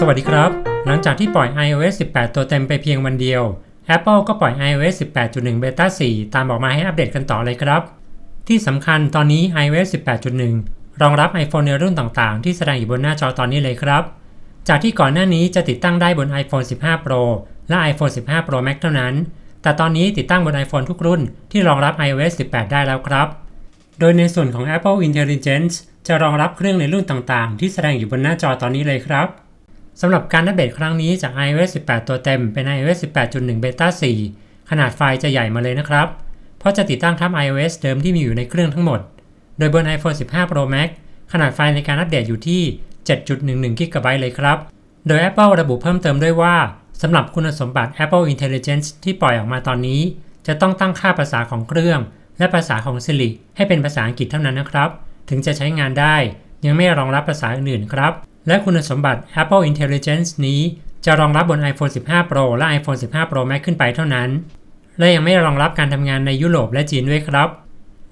สวัสดีครับ หลังจากที่ปล่อย iOS 18 ตัวเต็มไปเพียงวันเดียว Apple ก็ปล่อย iOS 18.1 Beta 4 ตามออกมาให้อัปเดตกันต่อเลยครับ ที่สำคัญตอนนี้ iOS 18.1 รองรับ iPhone ในรุ่นต่างๆ ที่แสดงอยู่บนหน้าจอตอนนี้เลยครับ จากที่ก่อนหน้านี้จะติดตั้งได้บน iPhone 15 Pro และ iPhone 15 Pro Max เท่านั้น แต่ตอนนี้ติดตั้งบน iPhone ทุกรุ่นที่รองรับ iOS 18 ได้แล้วครับ โดยในส่วนของ Apple Intelligence จะรองรับเครื่องในรุ่นต่างๆ ที่แสดงอยู่บนหน้าจอตอนนี้เลยครับ สำหรับการอัปเดตครั้งนี้จาก iOS 18 ตัวเต็มเป็น iOS 18.1 Beta 4 ขนาดไฟล์จะใหญ่มาเลยนะครับ เพราะจะติดตั้งทับ iOS เดิมที่มีอยู่ในเครื่องทั้งหมด โดยบน iPhone 15 Pro Max ขนาดไฟล์ในการอัปเดตอยู่ที่ 7.11 GB เลยครับ โดย Apple ระบุเพิ่มเติมด้วยว่าสำหรับคุณสมบัติ Apple Intelligence ที่ปล่อยออกมาตอนนี้ จะต้องตั้งค่าภาษาของเครื่อง และภาษาของ Siri ให้เป็นภาษาอังกฤษเท่านั้นนะครับ ถึงจะใช้งานได้ ยังไม่รองรับภาษาอื่นๆครับ และคุณสมบัติ Apple Intelligence นี้จะรองรับบน iPhone 15 Pro และ iPhone 15 Pro Max ขึ้นไปเท่านั้น และยังไม่รองรับการทำงานในยุโรปและจีนด้วยครับ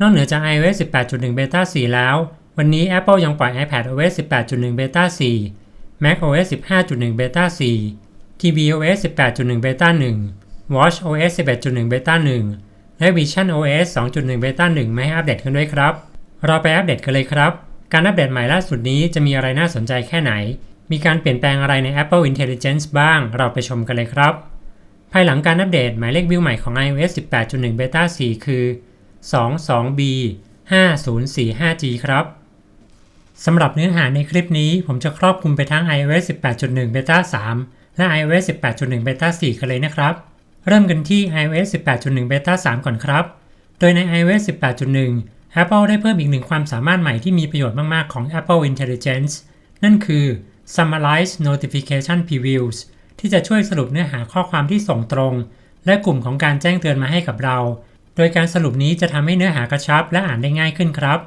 นอกเหนือจาก iOS 18.1 Beta 4 แล้ว วันนี้ Apple ยังปล่อย iPad OS 18.1 Beta 4 Mac OS 15.1 Beta 4 tvOS 18.1 Beta 1 Watch OS 11.1 Beta 1 และ Vision OS 2.1 Beta 1ม่ให้อัปเดตกันด้วยครับ เราไปอัปเดตกันเลยครับ การอัปเดตใหม่ล่าสุดนี้จะมีอะไรน่าสนใจแค่ไหน มีการเปลี่ยนแปลงอะไรใน Apple Intelligence บ้าง เราไปชมกันเลยครับ ภายหลังการอัปเดตหมายเลขวิวใหม่ของ iOS 18.1 Beta 4 คือ 22B 5045G ครับสำหรับเนื้อหาในคลิปนี้ผมจะครอบคลุมไปทั้ง iOS 18.1 Beta 3 และ iOS 18.1 Beta 4 กันเลยนะครับ เริ่มกันที่ iOS 18.1 Beta 3 ก่อนครับ โดยใน iOS 18.1 Apple ได้เพิ่มอีกหนึ่งความสามารถใหม่ที่มีประโยชน์มาก ๆ ของ Apple Intelligence นั่นคือ Summarize Notification Previews ที่จะช่วยสรุปเนื้อหาข้อความที่ส่งตรง และกลุ่มของการแจ้งเตือนมาให้กับเรา โดยการสรุปนี้จะทำให้เนื้อหากระชับและอ่านได้ง่ายขึ้นครับ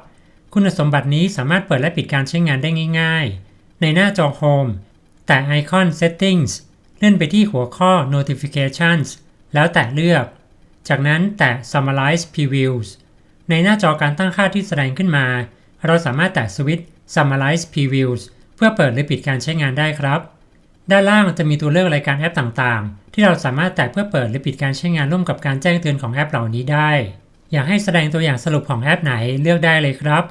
คุณสมบัตินี้สามารถเปิดและปิดการใช้งานได้ง่าย ๆ ในหน้าจอ Home แต่ไอคอน Settings เลื่อนไปที่หัวข้อ Notifications แล้วแตะเลือก จากนั้นแตะ Summarize Previews ในหน้าจอการตั้งค่าที่แสดงขึ้นมา เราสามารถแตะสวิตช์ Summarize Previews เพื่อเปิดหรือปิดการใช้งานได้ครับ ด้านล่างจะมีตัวเลือกรายการแอปต่างๆ ที่เราสามารถแตะเพื่อเปิดหรือปิดการใช้งานร่วมกับการแจ้งเตือนของแอปเหล่านี้ได้ อยากให้แสดงตัวอย่างสรุปของแอปไหนเลือกได้เลยครับ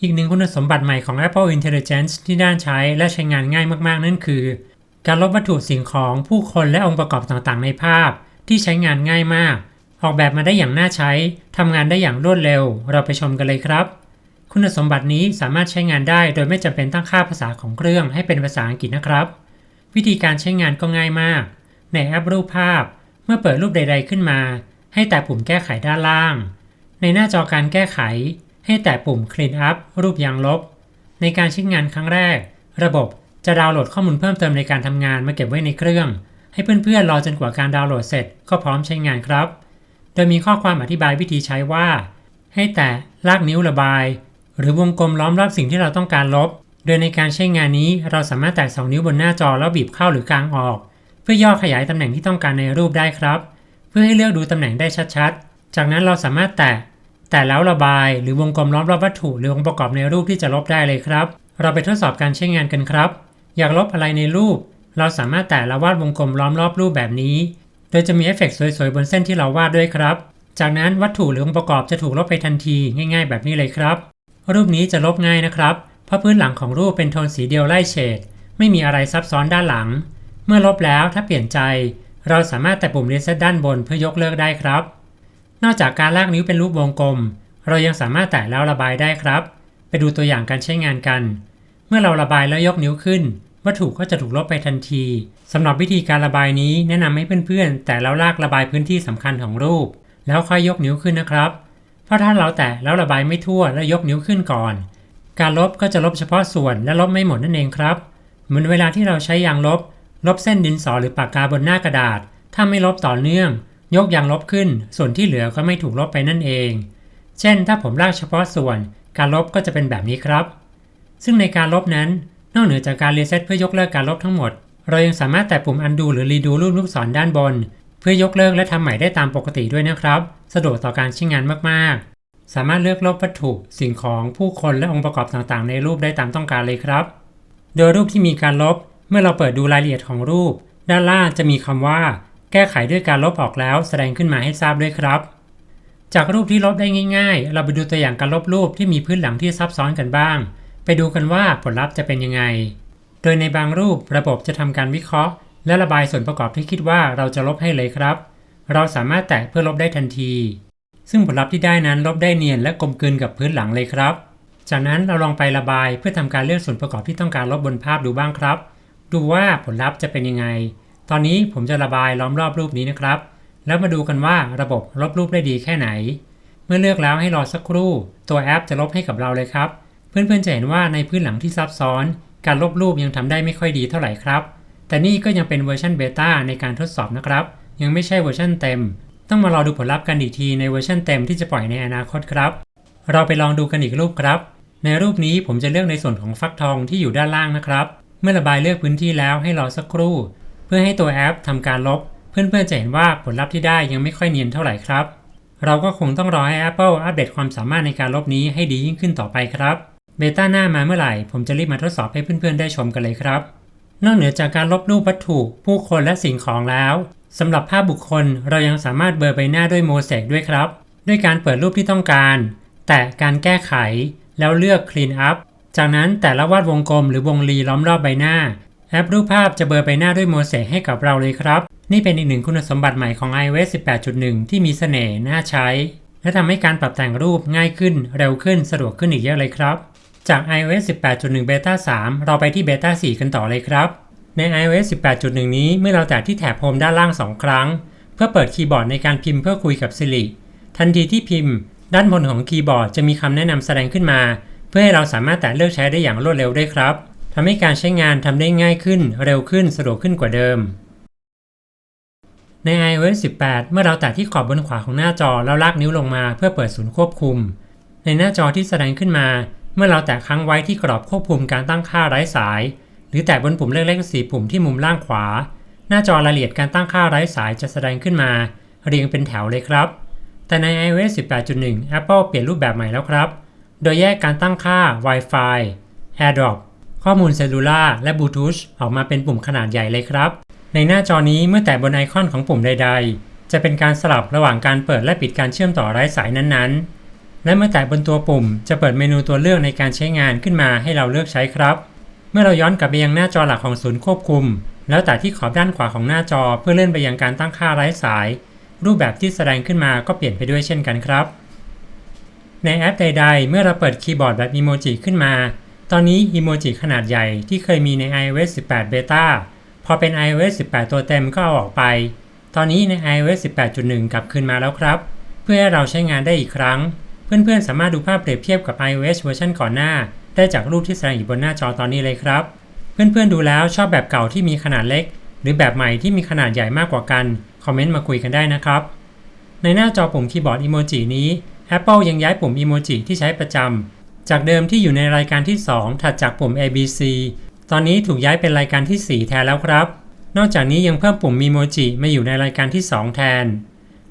อีกหนึ่งคุณสมบัติใหม่ของ Apple Intelligence ที่ด้านใช้และใช้งานง่ายมากๆ นั่นคือ การลบวัตถุสิ่งของผู้คนและองค์ประกอบต่างๆ ในภาพ ที่ใช้งานง่ายมาก ออกแบบมาได้อย่างน่าใช้ทำงานได้อย่างรวดเร็ว เราไปชมกันเลยครับ คุณสมบัตินี้สามารถใช้งานได้โดยไม่จำเป็นตั้งค่าภาษาของเครื่องให้เป็นภาษาอังกฤษนะครับ วิธีการใช้งานก็ง่ายมาก ในแอปรูปภาพ เมื่อเปิดรูปใด ๆขึ้นมา ให้แตะปุ่มแก้ไขด้านล่าง ในหน้าจอการแก้ไข ให้แตะปุ่ม Clean Up รูปยางลบ ในการใช้งานครั้งแรก ระบบจะดาวน์โหลดข้อมูลเพิ่มเติมในการทำงานมาเก็บไว้ในเครื่อง ให้เพื่อนๆรอจนกว่าการดาวน์โหลดเสร็จก็พร้อมใช้งานครับ โดยมีข้อความอธิบายวิธีใช้ว่า ให้แตะลากนิ้วระบาย หรือวงกลมล้อมรอบสิ่งที่เราต้องการลบ โดยในการใช้งานนี้เราสามารถแตะ2นิ้วบนหน้าจอแล้วบีบเข้าหรือกลางออก เพื่อย่อขยายตำแหน่งที่ต้องการในรูปได้ครับ เพื่อให้เลือกดูตำแหน่งได้ชัดๆ จากนั้นเราสามารถแตะแต่แล้วระบายหรือวงกลมล้อมรอบวัตถุหรือองค์ประกอบในรูปที่จะลบได้เลยครับ เราไปทดสอบการใช้งานกันครับ อยากลบอะไรในรูป เราสามารถแตะและวาดวงกลมล้อมรอบรูปแบบนี้ โดยจะมีเอฟเฟกต์สวยๆ บนเส้นที่เราวาดด้วยครับ จากนั้นวัตถุหรือองค์ประกอบจะถูกลบไปทันทีง่ายๆ แบบนี้เลยครับ รูปนี้จะลบง่ายนะครับ เพราะพื้นหลังของรูปเป็นโทนสีเดียวไล่เฉด ไม่มีอะไรซับซ้อนด้านหลัง เมื่อลบแล้วถ้าเปลี่ยนใจ เราสามารถแตะปุ่ม Reset ด้านบนเพื่อยกเลิกได้ครับ นอกจากการลากนิ้วเป็นรูปวงกลม เรายังสามารถแตะแล้วระบายได้ครับ ไปดูตัวอย่างการใช้งานกัน เมื่อเราระบายแล้วยกนิ้วขึ้น วัตถุก็จะถูกลบไปทันทีสำหรับวิธีการระบายนี้แนะนำให้เพื่อนๆ แต่แล้วลากระบายพื้นที่สำคัญของรูป แล้วค่อยยกนิ้วขึ้นนะครับ เพราะถ้าเราแตะแล้วระบายไม่ทั่วแล้วยกนิ้วขึ้นก่อน การลบก็จะลบเฉพาะส่วนและลบไม่หมดนั่นเองครับ เหมือนเวลาที่เราใช้ยางลบ ลบเส้นดินสอหรือปากกาบนหน้ากระดาษ ถ้าไม่ลบต่อเนื่อง ยกยางลบขึ้น ส่วนที่เหลือก็ไม่ถูกลบไปนั่นเอง เช่น ถ้าผมลากเฉพาะส่วน การลบก็จะเป็นแบบนี้ครับ ซึ่งในการลบนั้น นอกเหนือจากการรีเซ็ตเพื่อยกเลิกการลบทั้งหมด เรายังสามารถแตะปุ่ม undo หรือ redo รูปลูกศรด้านบน เพื่อยกเลิกและทำใหม่ได้ตามปกติด้วยนะครับ สะดวกต่อการใช้งานมากๆ สามารถเลือกลบวัตถุ สิ่งของผู้คนและองค์ประกอบต่างๆ ในรูปได้ตามต้องการเลยครับ โดยรูปที่มีการลบ เมื่อเราเปิดดูรายละเอียดของรูป ด้านล่างจะมีคำว่า แก้ไขด้วยการลบออกแล้ว แสดงขึ้นมาให้ทราบด้วยครับ จากรูปที่ลบได้ง่าย ๆ เราไปดูตัวอย่างการลบรูปที่มีพื้นหลังที่ซับซ้อนกันบ้าง ไปดูกันว่าผลลัพธ์จะเป็นยังไง โดยในบางรูประบบจะทำการวิเคราะห์ และระบายส่วนประกอบที่คิดว่าเราจะลบให้เลยครับ เราสามารถแตะเพื่อลบได้ทันที ซึ่งผลลัพธ์ที่ได้นั้นลบได้เนียนและกลมกลืนกับพื้นหลังเลยครับ จากนั้นเราลองไประบายเพื่อทำการเลือกส่วนประกอบที่ต้องการลบบนภาพดูบ้างครับ ดูว่าผลลัพธ์จะเป็นยังไง ตอนนี้ผมจะระบายล้อมรอบรูปนี้นะครับ แล้วมาดูกันว่าระบบลบรูปได้ดีแค่ไหน เมื่อเลือกแล้วให้รอสักครู่ ตัวแอปจะลบให้กับเราเลยครับ เพื่อนๆจะเห็นว่าในพื้นหลังที่ซับซ้อน การลบรูปยังทำได้ไม่ค่อยดีเท่าไหร่ครับ แต่นี่ก็ยังเป็นเวอร์ชันเบต้าในการทดสอบนะครับ ยังไม่ใช่เวอร์ชันเต็ม ต้องมารอดูผลลัพธ์กันอีกทีในเวอร์ชันเต็มที่จะปล่อยในอนาคตครับ เราไปลองดูกันอีกรูปครับ ในรูปนี้ผมจะเลือกในส่วนของฟักทองที่อยู่ด้านล่างนะครับ เมื่อระบายเลือกพื้นที่แล้วให้รอสักครู่ เพื่อให้ตัวแอปทำการลบ เพื่อนๆจะเห็นว่าผลลัพธ์ที่ได้ยังไม่ค่อยเนียนเท่าไหร่ครับ เราก็คงต้องรอให้ Apple อัปเดตความสามารถในการลบนี้ให้ดียิ่งขึ้นต่อไปครับ เบต้าหน้ามาเมื่อไหร่ ผมจะรีบมาทดสอบให้เพื่อนๆได้ชมกันเลยครับ นอกเหนือจากการลบรูปวัตถุผู้คนและสิ่งของแล้วสำหรับภาพบุคคลเรายังสามารถเบลอใบหน้าด้วยโมเสกด้วยครับ ด้วยการเปิดรูปที่ต้องการ แตะการแก้ไข แล้วเลือก Clean Up จากนั้นแต่ละวาดวงกลมหรือวงรีล้อมรอบใบหน้า แอปรูปภาพจะเบลอใบหน้าด้วยโมเสกให้กับเราเลยครับ นี่เป็นอีกหนึ่งคุณสมบัติใหม่ของ iOS 18.1 ที่มีเสน่ห์น่าใช้ และทำให้การปรับแต่งรูปง่ายขึ้น เร็วขึ้นสะดวกขึ้นอีกเยอะเลยครับ จาก iOS 18.1 Beta 3 เราไปที่ Beta 4 กันต่อเลยครับ ใน iOS 18.1 นี้เมื่อเราแตะที่แถบโฮมด้านล่าง 2 ครั้ง เพื่อเปิดคีย์บอร์ดในการพิมพ์เพื่อคุยกับ Siri ทันทีที่พิมพ์ ด้านบนของคีย์บอร์ดจะมีคำแนะนำแสดงขึ้นมา เพื่อให้เราสามารถแตะเลือกใช้ได้อย่างรวดเร็วด้วยครับทำให้การใช้งานทำได้ง่ายขึ้น เร็วขึ้น สะดวกขึ้นกว่าเดิม ใน iOS 18 เมื่อเราแตะที่ขอบบนขวาของหน้าจอแล้วลากนิ้วลงมา เพื่อเปิดศูนย์ควบคุม ในหน้าจอที่แสดงขึ้นมา เมื่อเราแตะค้างไว้ที่กรอบควบคุมการตั้งค่าไร้สาย หรือแตะบนปุ่มเล็กๆสีปุ่มที่มุมล่างขวา หน้าจอรายละเอียดการตั้งค่าไร้สายจะแสดงขึ้นมา เรียงเป็นแถวเลยครับ แต่ใน iOS 18.1 Apple เปลี่ยนรูปแบบใหม่แล้วครับ โดยแยกการตั้งค่า Wi-Fi AirDrop ข้อมูลเซลลูล่าและบลูทูธออกมาเป็นปุ่มขนาดใหญ่เลยครับ ในหน้าจอนี้เมื่อแตะบนไอคอนของปุ่มใด ๆ จะเป็นการสลับระหว่างการเปิดและปิดการเชื่อมต่อไร้สายนั้นๆ และเมื่อแตะบนตัวปุ่ม จะเปิดเมนูตัวเลือกในการใช้งานขึ้นมาให้เราเลือกใช้ครับ เมื่อเราย้อนกลับไปยังหน้าจอหลักของศูนย์ควบคุม แล้วแตะที่ขอบด้านขวาของหน้าจอเพื่อเลื่อนไปยังการตั้งค่าไร้สาย รูปแบบที่แสดงขึ้นมาก็เปลี่ยนไปด้วยเช่นกันครับ ในแอปใด ๆ เมื่อเราเปิดคีย์บอร์ดแบบอีโมจิขึ้นมา ตอนนี้อีโมจิขนาดใหญ่ที่เคยมีใน iOS 18 Beta พอเป็น iOS 18 ตัวเต็มก็เอาออกไป ตอนนี้ใน iOS 18.1 กลับคืนมาแล้วครับ เพื่อให้เราใช้งานได้อีกครั้ง เพื่อนๆ สามารถดูภาพเปรียบเทียบกับ iOS เวอร์ชันก่อนหน้า ได้จากรูปที่แสดงอยู่บนหน้าจอตอนนี้เลยครับ เพื่อนๆ ดูแล้วชอบแบบเก่าที่มีขนาดเล็ก หรือแบบใหม่ที่มีขนาดใหญ่มากกว่ากัน คอมเมนต์มาคุยกันได้นะครับ ในหน้าจอปุ่มคีย์บอร์ดอีโมจินี้ Apple ยังย้ายปุ่มอีโมจิที่ใช้ประจำจากเดิมที่อยู่ในรายการที่ 2 ถัดจากปุ่ม ABC ตอนนี้ถูกย้ายเป็นรายการที่ 4 แทนแล้วครับ นอกจากนี้ยังเพิ่มปุ่มมีโมจิมาอยู่ในรายการที่ 2 แทน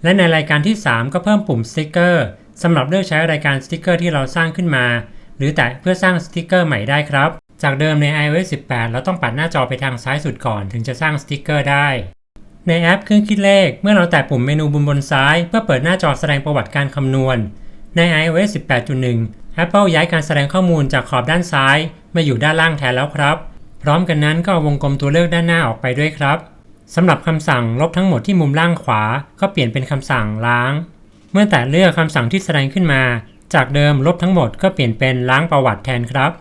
และในรายการที่ 3 ก็เพิ่มปุ่มสติกเกอร์ สำหรับเลือกใช้รายการสติกเกอร์ที่เราสร้างขึ้นมา หรือแตะเพื่อสร้างสติกเกอร์ใหม่ได้ครับ จากเดิมใน iOS 18 เราต้องปัดหน้าจอไปทางซ้ายสุดก่อนถึงจะสร้างสติกเกอร์ได้ ในแอปเครื่องคิดเลข เมื่อเราแตะปุ่มเมนูบนบนซ้าย เพื่อเปิดหน้าจอแสดงประวัติการคำนวณ ใน iOS 18.1 Apple ย้ายการแสดงข้อมูลจากขอบด้านซ้าย มาอยู่ด้านล่างแทนแล้วครับ พร้อมกันนั้นก็เอาวงกลมตัวเลือกด้านหน้าออกไปด้วยครับสำหรับคำสั่งลบทั้งหมดที่มุมล่างขวา ก็เปลี่ยนเป็นคำสั่งล้าง เมื่อแตะเลือกคำสั่งที่แสดงขึ้นมา จากเดิมลบทั้งหมดก็เปลี่ยนเป็นล้างประวัติแทนครับ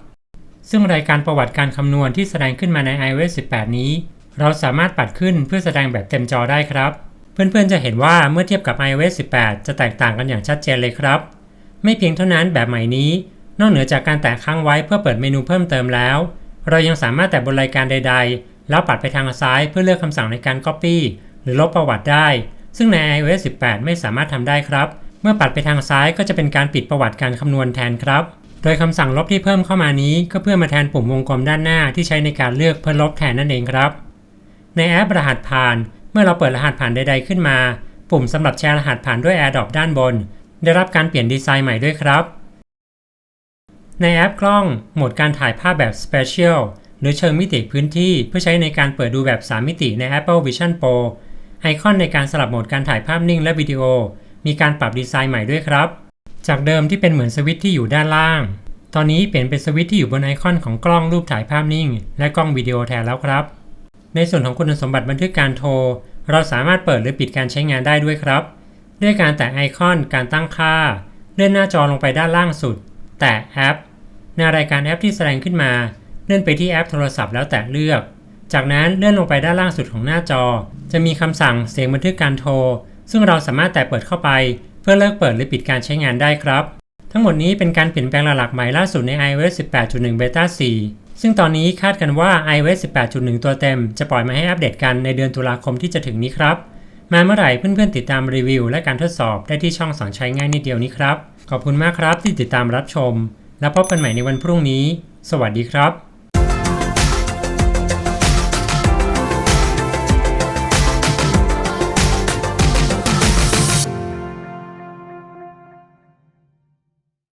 ซึ่งรายการประวัติการคำนวณที่แสดงขึ้นมาใน iOS 18 นี้ เราสามารถปัดขึ้นเพื่อแสดงแบบเต็มจอได้ครับ เพื่อนๆจะเห็นว่าเมื่อเทียบกับ iOS 18 จะแตกต่างกันอย่างชัดเจนเลยครับ ไม่เพียงเท่านั้นแบบใหม่นี้ นอกเหนือจากการแตะค้างไว้เพื่อเปิดเมนูเพิ่มเติมแล้ว เรายังสามารถแตะบนรายการใด ๆ แล้วปัดไปทางซ้ายเพื่อเลือกคำสั่งในการ Copy หรือลบประวัติได้ ซึ่งใน iOS 18 ไม่สามารถทำได้ครับ เมื่อปัดไปทางซ้ายก็จะเป็นการปิดประวัติการคำนวณแทนครับ โดยคำสั่งลบที่เพิ่มเข้ามานี้ ก็เพื่อมาแทนปุ่มวงกลมด้านหน้าที่ใช้ในการเลือกเพื่อลบแทนนั่นเองครับ ในแอปรหัสผ่าน เมื่อเราเปิดรหัสผ่านใด ๆขึ้นมา ปุ่มสำหรับแชร์รหัสผ่านด้วย AirDrop ด้านบน ได้รับการเปลี่ยนดีไซน์ใหม่ด้วยครับ ในแอปกล้อง โหมดการถ่ายภาพแบบ Special หรือเชิงมิติพื้นที่เพื่อใช้ในการเปิดดูแบบ 3 มิติใน Apple Vision Pro ไอคอนในการสลับโหมดการถ่ายภาพนิ่งและวิดีโอ มีการปรับดีไซน์ใหม่ด้วยครับ จากเดิมที่เป็นเหมือนสวิตช์ที่อยู่ด้านล่าง ตอนนี้เปลี่ยนเป็นสวิตช์ที่อยู่บนไอคอนของกล้องรูปถ่ายภาพนิ่ง และกล้องวิดีโอแทนแล้วครับ ในส่วนของคุณสมบัติบันทึกการโทร เราสามารถเปิดหรือปิดการใช้งานได้ด้วยครับ ด้วยการแตะไอคอนการตั้งค่า เลื่อนหน้าจอลงไปด้านล่างสุด แตะแอปในรายการแอปที่แสดงขึ้นมา เลื่อนไปที่แอปโทรศัพท์แล้วแตะเลือก จากนั้นเลื่อนลงไปด้านล่างสุดของหน้าจอ จะมีคำสั่งเสียงบันทึกการโทร ซึ่งเราสามารถแตะเปิดเข้าไป เพื่อเลิกเปิดหรือปิดการใช้งานได้ครับ ทั้งหมดนี้เป็นการเปลี่ยนแปลงหลักๆใหม่ล่าสุดใน iOS 18.1 Beta 4 ซึ่งตอนนี้คาดกันว่า iOS 18.1 ตัวเต็ม จะปล่อยมาให้อัปเดตกันในเดือนตุลาคมที่จะถึงนี้ครับ มาเมื่อไหร่เพื่อนๆติดตามรีวิว และการทดสอบได้ที่ช่องสอนใช้ง่ายนิดเดียวนี้ครับ ขอบคุณมากครับที่ติดตามรับชม แล้วพบกันใหม่ในวันพรุ่งนี้ สวัสดีครับ